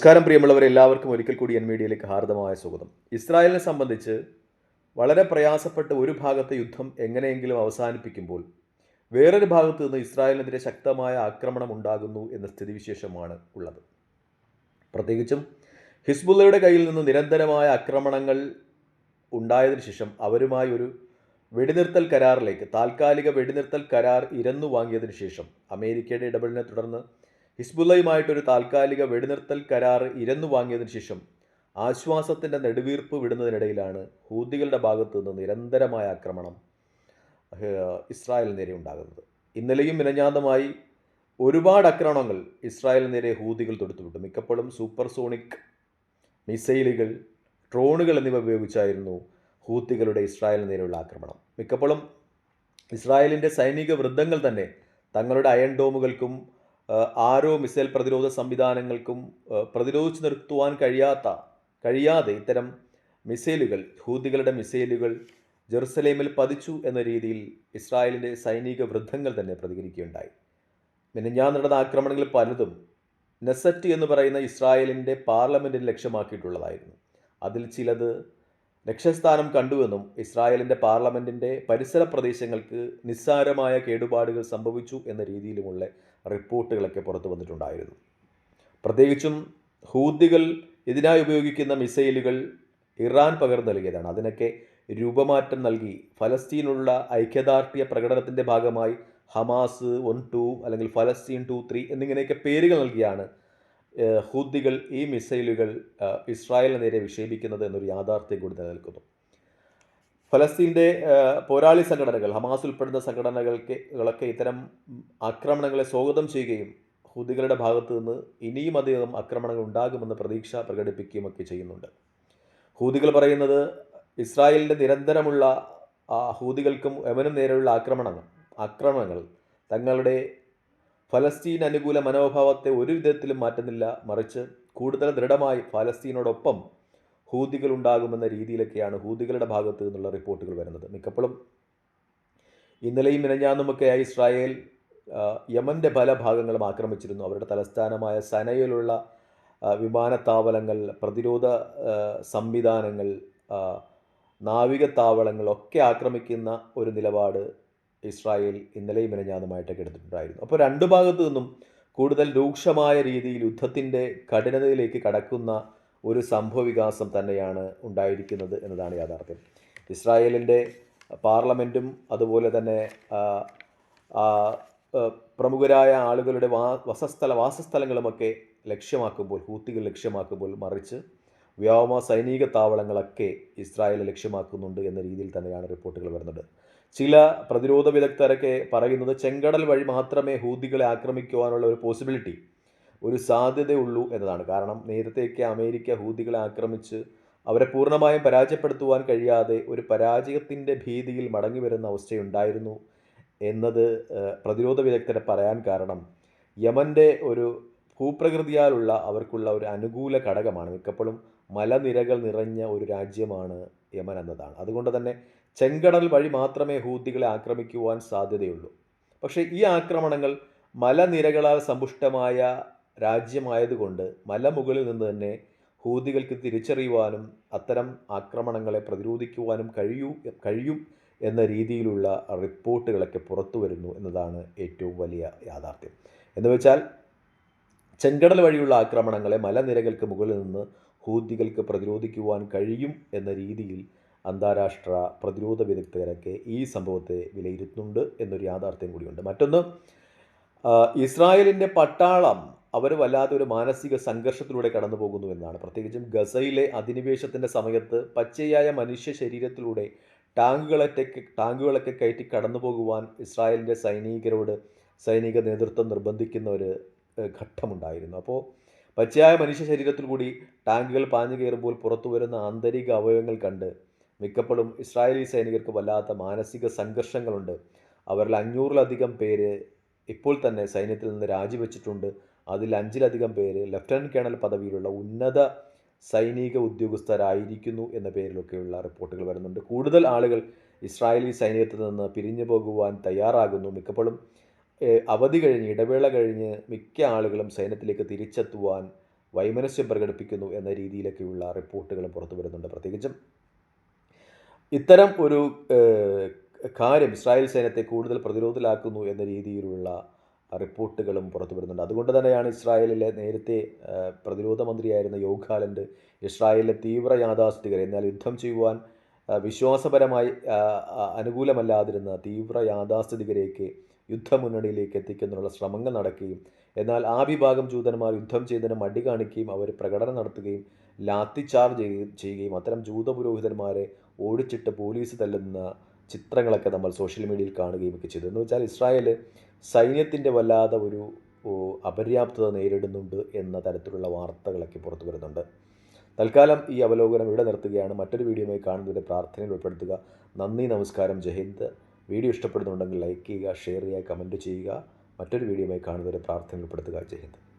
നമസ്കാരം പ്രിയമുള്ളവരെ എല്ലാവർക്കും ഒരിക്കൽ കൂടി എൻ മീഡിയയിലേക്ക് ഹാർദമായ സ്വാഗതം. ഇസ്രായേലിനെ സംബന്ധിച്ച് വളരെ പ്രയാസപ്പെട്ട ഒരു ഭാഗത്തെ യുദ്ധം എങ്ങനെയെങ്കിലും അവസാനിപ്പിക്കുമ്പോൾ വേറൊരു ഭാഗത്തു നിന്ന് ഇസ്രായേലിനെതിരെ ശക്തമായ ആക്രമണം ഉണ്ടാകുന്നു എന്ന സ്ഥിതിവിശേഷമാണ് ഉള്ളത്. പ്രത്യേകിച്ചും ഹിസ്ബുള്ളയുടെ കയ്യിൽ നിന്ന് നിരന്തരമായ ആക്രമണങ്ങൾ ഉണ്ടായതിനു ശേഷം അവരുമായി ഒരു വെടിനിർത്തൽ കരാറിലേക്ക് താൽക്കാലിക വെടിനിർത്തൽ കരാർ ഇരന്നു വാങ്ങിയതിനു ശേഷം അമേരിക്കയുടെ ഇടപെടലിനെ തുടർന്ന് ഹിസ്ബുള്ളയുമായിട്ടൊരു താൽക്കാലിക വെടിനിർത്തൽ കരാർ ഇരന്നു വാങ്ങിയതിന് ശേഷം ആശ്വാസത്തിന്റെ നെടുവീർപ്പ് വിടുന്നതിനിടയിലാണ് ഹൂദികളുടെ ഭാഗത്തു നിന്ന് നിരന്തരമായ ആക്രമണം ഇസ്രായേലിന് നേരെ ഉണ്ടാകുന്നത്. ഇന്നലെയും മിനഞ്ഞാന്തമായി ഒരുപാട് ആക്രമണങ്ങൾ ഇസ്രായേലിന് നേരെ ഹൂതികൾ തൊടുത്തുവിട്ടു. മിക്കപ്പോഴും സൂപ്പർസോണിക് മിസൈലുകൾ ഡ്രോണുകൾ എന്നിവ ഉപയോഗിച്ചായിരുന്നു ഹൂത്തികളുടെ ഇസ്രായേലിന് നേരെയുള്ള ആക്രമണം. മിക്കപ്പോഴും ഇസ്രായേലിന്റെ സൈനിക വൃദ്ധങ്ങൾ തന്നെ തങ്ങളുടെ അയൺ ഡോമുകൾക്കും ആരോ മിസൈൽ പ്രതിരോധ സംവിധാനങ്ങൾക്കും പ്രതിരോധിച്ചു നിർത്തുവാൻ കഴിയാത്ത കഴിയാതെ ഇത്തരം മിസൈലുകൾ ഹൂതികളുടെ മിസൈലുകൾ ജെറുസലേമിൽ പതിച്ചു എന്ന രീതിയിൽ ഇസ്രായേലിന്റെ സൈനിക വൃദ്ധങ്ങൾ തന്നെ പ്രതികരിക്കുകയുണ്ടായി. മിനിഞ്ഞാൻ നടന്ന ആക്രമണങ്ങൾ പലതും നെസറ്റ് എന്ന് പറയുന്ന ഇസ്രായേലിന്റെ പാർലമെന്റിന് ലക്ഷ്യമാക്കിയിട്ടുള്ളതായിരുന്നു. അതിൽ ചിലത് ലക്ഷ്യസ്ഥാനം കണ്ടുവെന്നും ഇസ്രായേലിന്റെ പാർലമെന്റിന്റെ പരിസര പ്രദേശങ്ങൾക്ക് നിസ്സാരമായ കേടുപാടുകൾ സംഭവിച്ചു എന്ന രീതിയിലുമുള്ള റിപ്പോർട്ടുകളൊക്കെ പുറത്തു വന്നിട്ടുണ്ടായിരുന്നു. പ്രത്യേകിച്ചും ഹൂദികൾ ഇതിനായി ഉപയോഗിക്കുന്ന മിസൈലുകൾ ഇറാൻ പകർന്നു നൽകിയതാണ്. അതിനൊക്കെ രൂപമാറ്റം നൽകി. ഫലസ്തീനുള്ള ഐക്യദാർഢ്യ പ്രകടനത്തിന്റെ ഭാഗമായി ഹമാസ് വൺ ടു അല്ലെങ്കിൽ ഫലസ്തീൻ ടു ത്രീ എന്നിങ്ങനെയൊക്കെ പേരുകൾ നൽകിയാണ് ഹൂദികൾ ഈ മിസൈലുകൾ ഇസ്രായേലിന് നേരെ വിക്ഷേപിക്കുന്നത് എന്നൊരു യാഥാർത്ഥ്യം കൂടി നിലനിൽക്കുന്നു. ഫലസ്തീന്റെ പോരാളി സംഘടനകൾ ഹമാസ് ഉൾപ്പെടുന്ന സംഘടനകൾക്ക് ഇത്തരം ആക്രമണങ്ങളെ സ്വാഗതം ചെയ്യുകയും ഹൂദികളുടെ ഭാഗത്തു നിന്ന് ഇനിയും അധികം ആക്രമണങ്ങൾ ഉണ്ടാകുമെന്ന് പ്രതീക്ഷ പ്രകടിപ്പിക്കുകയും ഒക്കെ ചെയ്യുന്നുണ്ട്. ഹൂദികൾ പറയുന്നത് ഇസ്രായേലിന്റെ നിരന്തരമുള്ള ഹൂദികൾക്കും യമനും നേരെയുള്ള ആക്രമണങ്ങൾ ആക്രമണങ്ങൾ തങ്ങളുടെ ഫലസ്തീൻ അനുകൂല മനോഭാവത്തെ ഒരു വിധത്തിലും മാറ്റുന്നില്ല മറിച്ച് കൂടുതൽ ദൃഢമായി ഫലസ്തീനോടൊപ്പം ഹൂദികൾ ഉണ്ടാകുമെന്ന രീതിയിലൊക്കെയാണ് ഹൂതികളുടെ ഭാഗത്ത് നിന്നുള്ള റിപ്പോർട്ടുകൾ വരുന്നത്. മിക്കപ്പോഴും ഇന്നലെയും മിനഞ്ഞാന്നുമൊക്കെയായി ഇസ്രായേൽ യമന്റെ പല ഭാഗങ്ങളും ആക്രമിച്ചിരുന്നു. അവരുടെ തലസ്ഥാനമായ സനയിലുള്ള വിമാനത്താവളങ്ങൾ പ്രതിരോധ സംവിധാനങ്ങൾ നാവിക നാവികത്താവളങ്ങൾ ഒക്കെ ആക്രമിക്കുന്ന ഒരു നിലപാട് ഇസ്രായേൽ ഇന്നലെയും മിനഞ്ഞാന്നുമായിട്ടൊക്കെ എടുത്തിട്ടുണ്ടായിരുന്നു. അപ്പോൾ രണ്ട് ഭാഗത്തു നിന്നും കൂടുതൽ രൂക്ഷമായ രീതിയിൽ യുദ്ധത്തിന്റെ കഠിനതയിലേക്ക് കടക്കുന്ന ഒരു സംഭവവികാസം തന്നെയാണ് ഉണ്ടായിരിക്കുന്നത് എന്നതാണ് യാഥാർത്ഥ്യം. ഇസ്രായേലിന്റെ പാർലമെന്റും അതുപോലെ തന്നെ പ്രമുഖരായ ആളുകളുടെ വാ വസസ്ഥല വാസസ്ഥലങ്ങളുമൊക്കെ ലക്ഷ്യമാക്കുമ്പോൾ ഹൂത്തികൾ ലക്ഷ്യമാക്കുമ്പോൾ മറിച്ച് വ്യോമ സൈനിക താവളങ്ങളൊക്കെ ഇസ്രായേൽ ലക്ഷ്യമാക്കുന്നുണ്ട് എന്ന രീതിയിൽ തന്നെയാണ് റിപ്പോർട്ടുകൾ വരുന്നത്. ചില പ്രതിരോധ വിദഗ്ധരൊക്കെ പറയുന്നത് ചെങ്കടൽ വഴി മാത്രമേ ഹൂതികളെ ആക്രമിക്കുവാനുള്ള ഒരു പോസിബിലിറ്റി ഒരു സാധ്യതയുള്ളൂ എന്നതാണ്. കാരണം നേരത്തെയൊക്കെ അമേരിക്ക ഹൂതികളെ ആക്രമിച്ച് അവരെ പൂർണമായും പരാജയപ്പെടുത്തുവാൻ കഴിയാതെ ഒരു പരാജയത്തിന്റെ ഭീതിയിൽ മടങ്ങി വരുന്ന അവസ്ഥയുണ്ടായിരുന്നു എന്നത് പ്രതിരോധ വിദഗ്ധരെ പറയാൻ കാരണം യമന്റെ ഒരു ഭൂപ്രകൃതിയാലുള്ള അവർക്കുള്ള ഒരു അനുകൂല ഘടകമാണ്. മിക്കപ്പോഴും മലനിരകൾ നിറഞ്ഞ ഒരു രാജ്യമാണ് യമൻ എന്നതാണ്. അതുകൊണ്ട് തന്നെ ചെങ്കടൽ വഴി മാത്രമേ ഹൂതികളെ ആക്രമിക്കുവാൻ സാധ്യതയുള്ളൂ. പക്ഷേ ഈ ആക്രമണങ്ങൾ മലനിരകളാൽ സമ്പുഷ്ടമായ രാജ്യമായതുകൊണ്ട് മലമുകളിൽ നിന്ന് തന്നെ ഹൂതികൾക്ക് തിരിച്ചറിയുവാനും അത്തരം ആക്രമണങ്ങളെ പ്രതിരോധിക്കുവാനും കഴിയൂ കഴിയും എന്ന രീതിയിലുള്ള റിപ്പോർട്ടുകളൊക്കെ പുറത്തു വരുന്നു എന്നതാണ് ഏറ്റവും വലിയ യാഥാർത്ഥ്യം. എന്ന് വെച്ചാൽ ചെങ്കടൽ വഴിയുള്ള ആക്രമണങ്ങളെ മലനിരകൾക്ക് മുകളിൽ നിന്ന് ഹൂതികൾക്ക് പ്രതിരോധിക്കുവാൻ കഴിയും എന്ന രീതിയിൽ അന്താരാഷ്ട്ര പ്രതിരോധ വിദഗ്ധരൊക്കെ ഈ സംഭവത്തെ വിലയിരുത്തുന്നുണ്ട് എന്നൊരു യാഥാർത്ഥ്യം കൂടിയുണ്ട്. മറ്റൊന്ന് ഇസ്രായേലിന്റെ പട്ടാളം അവർ വല്ലാത്തൊരു മാനസിക സംഘർഷത്തിലൂടെ കടന്നു പോകുന്നു എന്നാണ്. പ്രത്യേകിച്ചും ഗസയിലെ അധിനിവേശത്തിന്റെ സമയത്ത് പച്ചയായ മനുഷ്യ ശരീരത്തിലൂടെ ടാങ്കുകളൊക്കെ ടാങ്കുകളൊക്കെ കയറ്റി കടന്നു പോകുവാൻ ഇസ്രായേലിന്റെ സൈനികരോട് സൈനിക നേതൃത്വം നിർബന്ധിക്കുന്ന ഒരു ഘട്ടമുണ്ടായിരുന്നു. അപ്പോൾ പച്ചയായ മനുഷ്യ ശരീരത്തിൽ കൂടി ടാങ്കുകൾ പാഞ്ഞു കയറുമ്പോൾ പുറത്തു വരുന്ന ആന്തരിക അവയവങ്ങൾ കണ്ട് മിക്കപ്പോഴും ഇസ്രായേലി സൈനികർക്ക് വല്ലാത്ത മാനസിക സംഘർഷങ്ങളുണ്ട്. അവരിൽ അഞ്ഞൂറിലധികം പേര് ഇപ്പോൾ തന്നെ സൈന്യത്തിൽ നിന്ന് രാജിവെച്ചിട്ടുണ്ട്. അതിൽ അഞ്ചിലധികം പേര് ലഫ്റ്റനന്റ് കേണൽ പദവിയിലുള്ള ഉന്നത സൈനിക ഉദ്യോഗസ്ഥരായിരിക്കുന്നു എന്ന പേരിലൊക്കെയുള്ള റിപ്പോർട്ടുകൾ വരുന്നുണ്ട്. കൂടുതൽ ആളുകൾ ഇസ്രായേലി സൈന്യത്തിൽ നിന്ന് പിരിഞ്ഞു പോകുവാൻ തയ്യാറാകുന്നു. മിക്കപ്പോഴും അവധി കഴിഞ്ഞ് ഇടവേള കഴിഞ്ഞ് മിക്ക ആളുകളും സൈന്യത്തിലേക്ക് തിരിച്ചെത്തുവാൻ വൈമനസ്യം പ്രകടിപ്പിക്കുന്നു എന്ന രീതിയിലൊക്കെയുള്ള റിപ്പോർട്ടുകളും പുറത്തു വരുന്നുണ്ട്. പ്രത്യേകിച്ചും ഇത്തരം ഒരു കാര്യം ഇസ്രായേൽ സൈന്യത്തെ കൂടുതൽ പ്രതിരോധത്തിലാക്കുന്നു എന്ന രീതിയിലുള്ള റിപ്പോർട്ടുകളും പുറത്തു വരുന്നുണ്ട്. അതുകൊണ്ട് തന്നെയാണ് ഇസ്രായേലിലെ നേരത്തെ പ്രതിരോധ മന്ത്രിയായിരുന്ന യോഗാലൻഡ് ഇസ്രായേലിലെ തീവ്ര യാഥാസ്ഥികരെ എന്നാൽ യുദ്ധം ചെയ്യുവാൻ വിശ്വാസപരമായി അനുകൂലമല്ലാതിരുന്ന തീവ്ര യാഥാസ്ഥിതികരേക്ക് യുദ്ധമുന്നണിയിലേക്ക് എത്തിക്കുന്നതിനുള്ള ശ്രമങ്ങൾ നടക്കുകയും എന്നാൽ ആ വിഭാഗം ജൂതന്മാർ യുദ്ധം ചെയ്തതിന് മടി കാണിക്കുകയും അവർ പ്രകടനം നടത്തുകയും ലാത്തിച്ചാർജ് ചെയ്യുകയും അത്തരം ജൂത പുരോഹിതന്മാരെ ഓടിച്ചിട്ട് പോലീസ് തല്ലുന്ന ചിത്രങ്ങളൊക്കെ നമ്മൾ സോഷ്യൽ മീഡിയയിൽ കാണുകയും ഒക്കെ ചെയ്തു. എന്ന് വെച്ചാൽ ഇസ്രായേൽ സൈന്യത്തിന്റെ വല്ലാതെ ഒരു അപര്യാപ്തത നേരിടുന്നുണ്ട് എന്ന തരത്തിലുള്ള വാർത്തകളൊക്കെ പുറത്തു വരുന്നുണ്ട്. തൽക്കാലം ഈ അവലോകനം ഇവിടെ നിർത്തുകയാണ്. മറ്റൊരു വീഡിയോയുമായി കാണുന്നതിന്റെ പ്രാർത്ഥനയിൽ ഉൾപ്പെടുത്തുക. നന്ദി നമസ്കാരം ജയഹിന്ദ് വീഡിയോ ഇഷ്ടപ്പെടുന്നുണ്ടെങ്കിൽ ലൈക്ക് ചെയ്യുക ഷെയർ ചെയ്യുക കമന്റ് ചെയ്യുക. മറ്റൊരു വീഡിയോയുമായി കാണുന്നതിന്റെ പ്രാർത്ഥനയിൽ ഉൾപ്പെടുത്തുക. ജയന്ത്